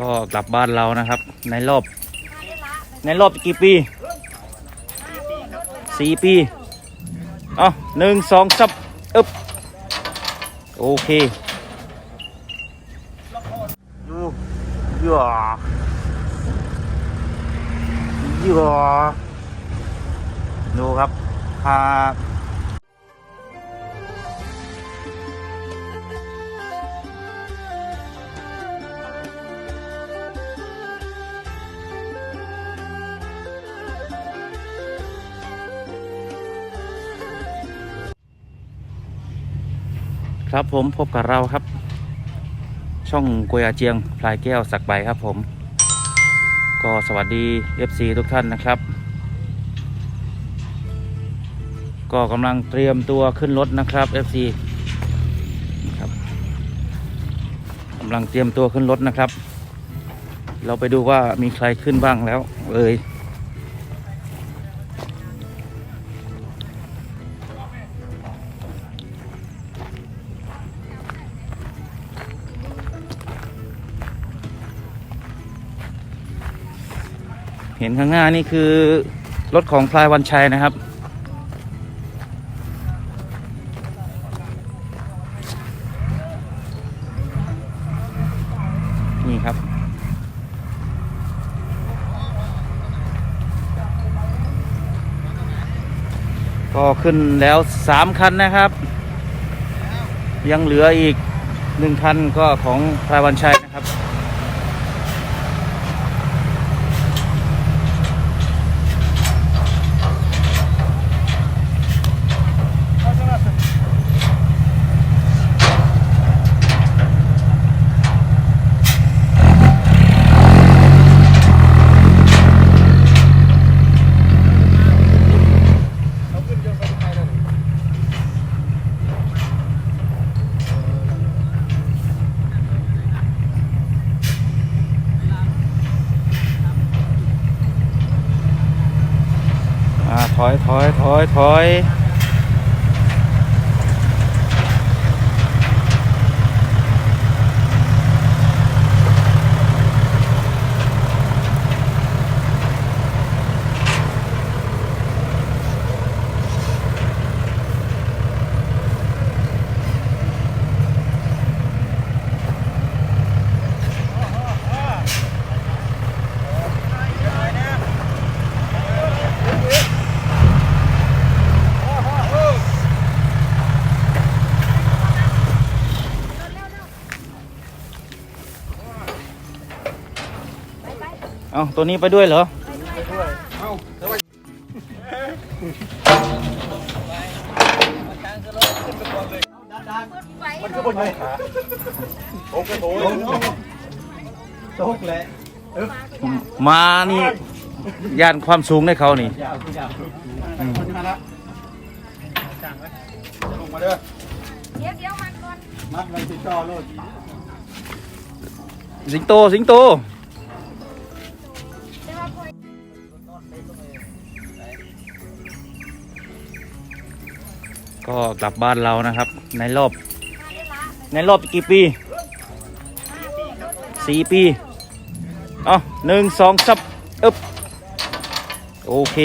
ก็กลับบ้านเรานะครับ ในรอบ ในรอบกี่ปีสี่ปีเอ๋อหนึ่งสองสับอึบโอเคดูย่าย่ดูครับพา ครับผมพบกับเราครับ ช่องกวยอาเจียงพลายแก้วสักใบครับผม ก็สวัสดี FC ทุกท่านนะครับ ก็กำลังเตรียมตัวขึ้นรถนะครับ FC ครับกำลังเตรียมตัวขึ้นรถนะครับ เราไปดูว่ามีใครขึ้นบ้างแล้วเอ่ย ห็นข้างหน้านี่คือ รถของพลายวันชัยนะครับ นี่ครับ ก็ขึ้นแล้วสามคันนะครับ ยังเหลืออีกหนึ่งคันก็ของพลายวันชัยนะครับ อ่า ถอยถอยถอยถอย ตัวนี้ไปด้วยเหรอมันก็บนไงโอ้โหโจ๊กแหละมานี่ย่านความสูงได้เขานี่ยาวๆยาวอืมมาละลงมาเด้อเดี๋ยวเดี๋ยวมันก่อนมัดไว้ที่จอโลดสิงโตสิงโต ก็กลับบ้านเรานะครับ ในรอบ ในรอบกี่ปีสี่ปีเอ๋อหนึ่งสองสับอึบโอเค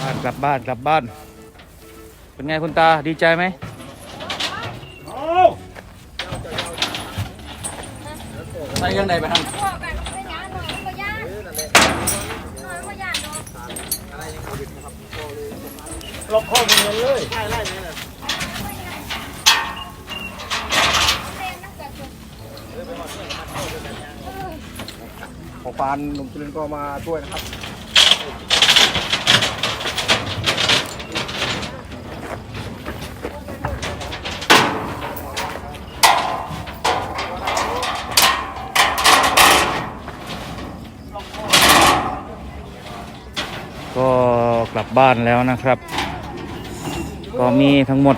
บ้านกลับบ้านกลับบ้าน เป็นไงคุณตาดีใจไหมไปยังไงไปทางพวกกันไม่ยานหน่อยมันก็ยานหน่อยมันก็ยานเนาะล็อกข้อมือเลยเต้นนั่งกันจนของปานหนุ่มจุลินก็มาช่วยนะครับ บ้านแล้วนะครับ ก็มีทั้งหมด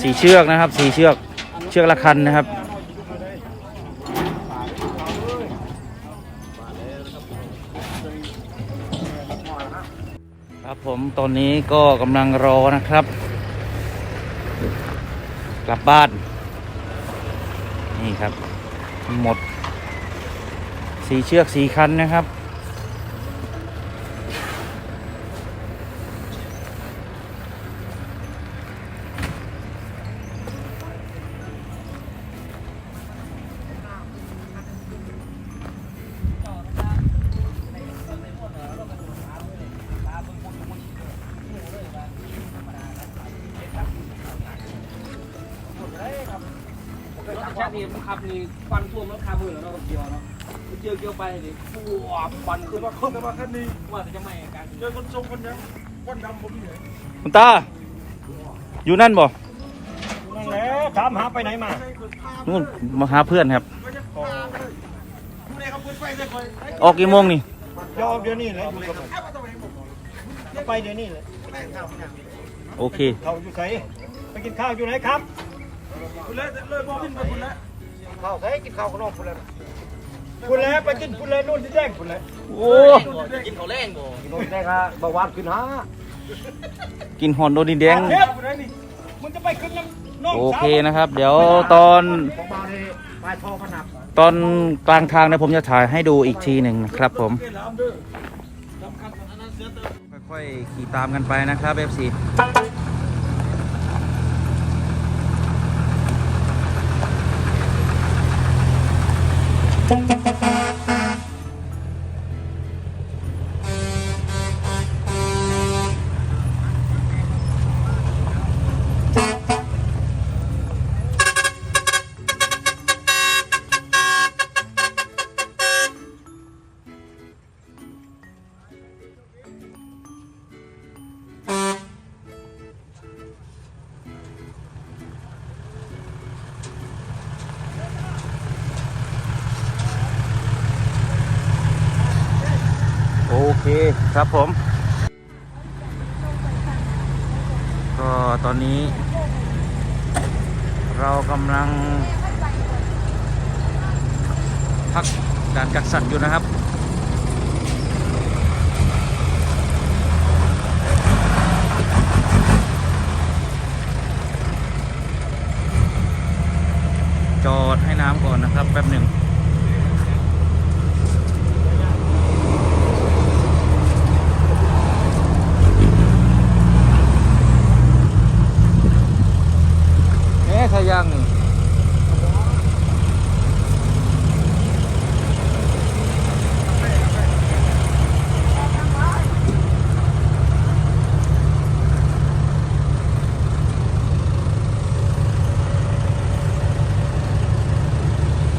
สีเชือกนะครับสีเชือกเชือกละคันนะครับ ครับผมตอนนี้ก็กำลังรอนะครับ กลับบ้าน นี่ครับ หมดสีเชือกสีคันนะครับ ควันท่วมแล้วคามือแล้วเนาะกับเกียวเนาะเจียวเกียวไปดิฟูอ่ควันขึ้นมาคนแต่ว่าคันนี้ว่าจะไม่กันเจอคนทรงคนยังคนดำผมเหนื่อยคุณตา อยู่นั่นบ่นั่นแหละถามหาไปไหนมานู่นมาหาเพื่อนครับ ออกกี่โมงนี่ยอมเดี๋ยวนี้เลยอยู่กับผมไปเดี๋ยวนี้เลยโอเคเขาอยู่ไหนไปกินข้าวอยู่ไหนครับคุณแล้วเลยมองขึ้นไปคุณแล้ว ข้าวใส่กินข้าวข้างนอกคุณแล้วคุณแล้วไปกินคุณแล้วนู่นที่แดงคุณแล้วโอ้กินเขาแรงบ่กินนู่นที่แดงอะเบาหวานขึ้นหากินหอนโดนดินแดงเฮ็ดคุณแล้วนี่มันจะไปขึ้นน้ำน้องโอสาวเคนะครับ เดี๋ยวตอนของเบาเลยปลายทอขนาดตอนกลางทางเนี่ยผมจะถ่ายให้ดูอีกทีหนึ่งนะครับผม ค่อยๆขี่ตามกันไปนะครับ FC คครับผม ก็ตอนนี้ เรากำลัง พักการกักสัตว์อยู่นะครับจอดให้น้ำก่อนนะครับแป๊บหนึ่ง เอ๊ะขยังนี่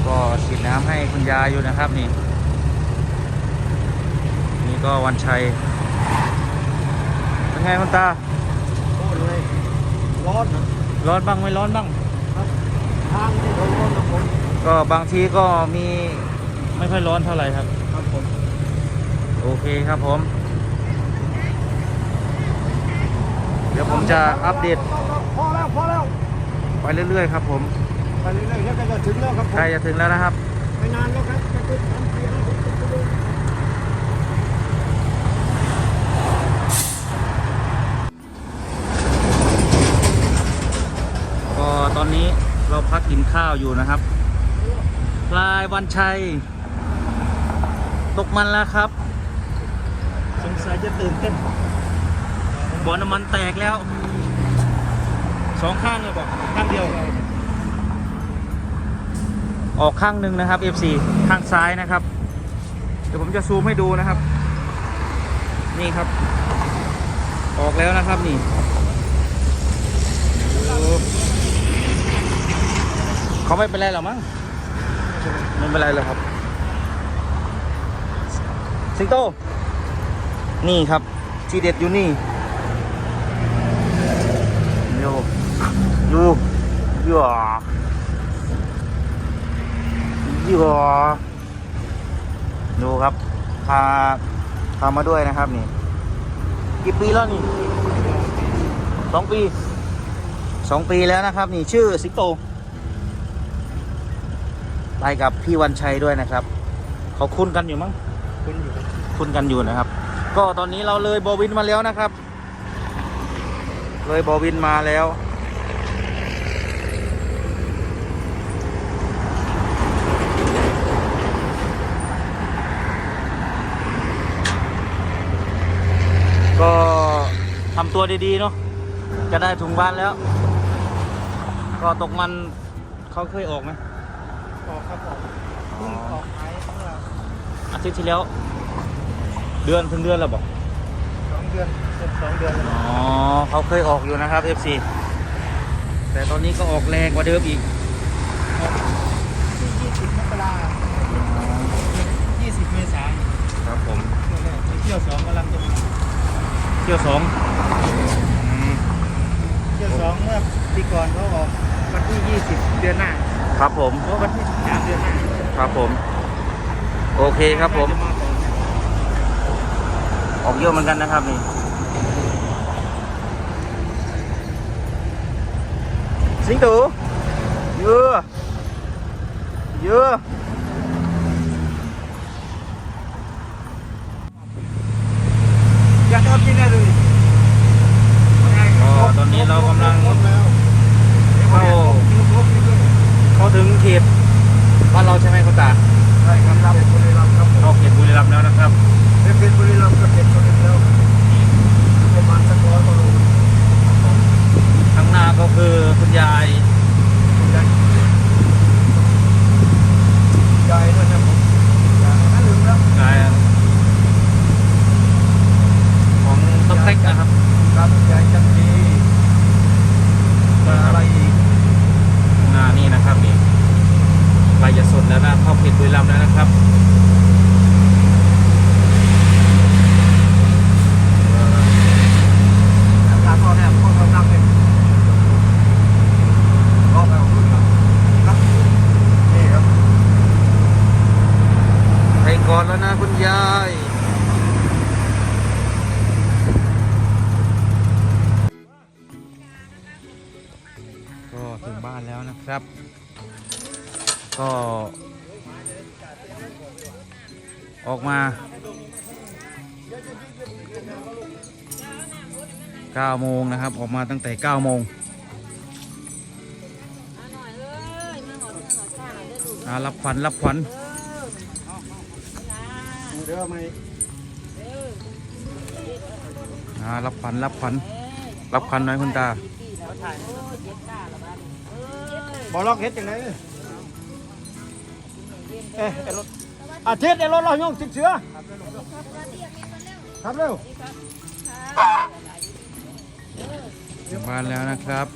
ก็ฉีดน้ำให้คุณยายอยู่นะครับนี่ นี่ก็วันชัย เป็นไงคุณตา โอ้เลยร้ อนนะร้อนบ้างไม่ร้อนบ้าง ทางที่เขาร้อนนะผมก็บางทีก็มีไม่ค่อยร้อนเท่าไหร่ครับ ครับผมโอเคครับผม เดี๋ยวผมจะอัปเดตพอแล้วพอแล้วไปเรื่อยๆครับผม ไปเรื่อยๆแล้วก็จะถึงแล้วครับผมใกล้จะถึงแล้วนะครับ ไม่นานแล้วครับจะถึงทำเสียแล้วผมจะดู ก็ตอนนี้ เราพักกินข้าวอยู่นะครับพลายวันชัย ตกมันแล้วครับ สงสัยจะตื่นเต้นบ่อน้ำมันแตกแล้วสองข้างเลยบอกข้างเดียว ออกข้างหนึ่งนะครับ FC ข้างซ้ายนะครับ เดี๋ยวผมจะซูมให้ดูนะครับ นี่ครับ ออกแล้วนะครับนี่โอ้ เขาไม่เป็นไรหรอกมั้งไม่เป็นไรเลยครับ สิงโต นี่ครับ ทีเด็ดอยู่นี่โยยูยูยูดูครับ พา พามาด้วยนะครับนี่ กี่ปีแล้วนี่สองปีสองปีแล้วนะครับ นี่ชื่อสิงโต ไปกับพี่วันชัยด้วยนะครับ เขาคุ้นกันอยู่มั้งคุณอยู่คุ้นกันอยู่นะครับก็ก็ตอนนี้เราเลยบอวินมาแล้วนะครับ เลยบอวินมาแล้วก็ทำตัวดีๆเนาะจะได้ถุงบ้านแล้ว ก็ตกมันเขาเคยออกไหม ออกครับออกเพิ่งออกขายเมื่ออาทิตย์ที่แล้ว เดือนถึงเดือนแล้วบอกสองเดือนเกือบสองเดือนแล้วอ๋อเขาเคยออกอยู่นะครับ FC แต่ตอนนี้ก็ออกแรงกว่าเดิมอีกที่ยี่สิบมกรายี่สิบเมษายนครับผมเที่ยวสองกำลังจะมาเที่ยวสองอืมเที่ยวสองเมื่อปีก่อนเขาออกวันที่ยี่สิบเดือนหน้า ครับผมเพราะวันที่สามเดือนหน้าครับผม โอเคครับผม อออกเยอะเหมือนกันนะครับนี่สิงตูเยอะเยอะ อยากเอากินได้เลย ก็ตอนนี้เรากำลัง แล้ว เข้าเข้าถึงเขตบ้านเราใช่ไหมคุณตา ใช่ครับรับบุรีรัมย์ครับผม เข้าเขตบุรีรัมย์แล้วนะครับ เป็นบุรีรัมย์ก็เป็นคนแล้วประมาณสักร้อยกว่าโล ข้างหน้าก็คือคุณยาย ใหญ่ใหญ่ด้วยนะผมใหญ่นั่นลืมแล้ว ยายของต๊อกเต็กนะครับ ครับใหญ่จังดีอะไรอีก หน้านี่นะครับนี่ใบจะสดแล้วนะ เข้าเขตบุรีรัมย์แล้วนะครับราคาพ่อแม่พ่อเขาตั้งเป็นพ่อแม่รุ่นครับครับนี่ครับไปก่อนแล้วนะคุณยายก็ถึงบ้านแล้วนะครับ ก็ ออกมา9โมงนะครับ ออกมาตั้งแต่9โมงรับขวัญรับขวัญเดี๋ยวไหมรับขวัญรับขวัญรับขวัญน่อยคุณตาปีแล้วถ่ายโอ้ยเจ็บตาแล้วบ้านเอ้ยบอล็อกเฮ็ดยังไงเอ๊ะรถ อาทิตย์ไอ้รถเราโยงติดเชื้อครับเร็วถึงบ้านแล้วนะครับ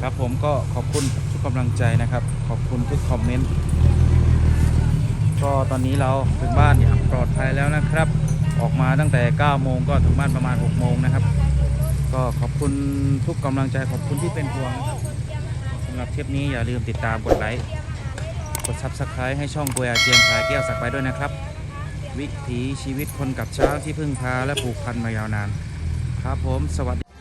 ครับผมก็ขอบคุณทุกกำลังใจนะครับ ขอบคุณทุกคอมเมนต์ก็ตอนนี้เราถึงบ้านอย่างปลอดภัยแล้วนะครับ ออกมาตั้งแต่ 9 โมงก็ถึงบ้านประมาณ 6 โมงนะครับ ก็ขอบคุณทุกกำลังใจขอบคุณที่เป็นห่วงสำหรับคลิปนี้อย่าลืมติดตามกดไลค์กดซับสไครต์ให้ช่องกวยอาเจียนขายแก้วสักไปด้วยนะครับ วิถีชีวิตคนกับช้างที่พึ่งพาและผูกพันมายาวนาน ครับผมสวัสดี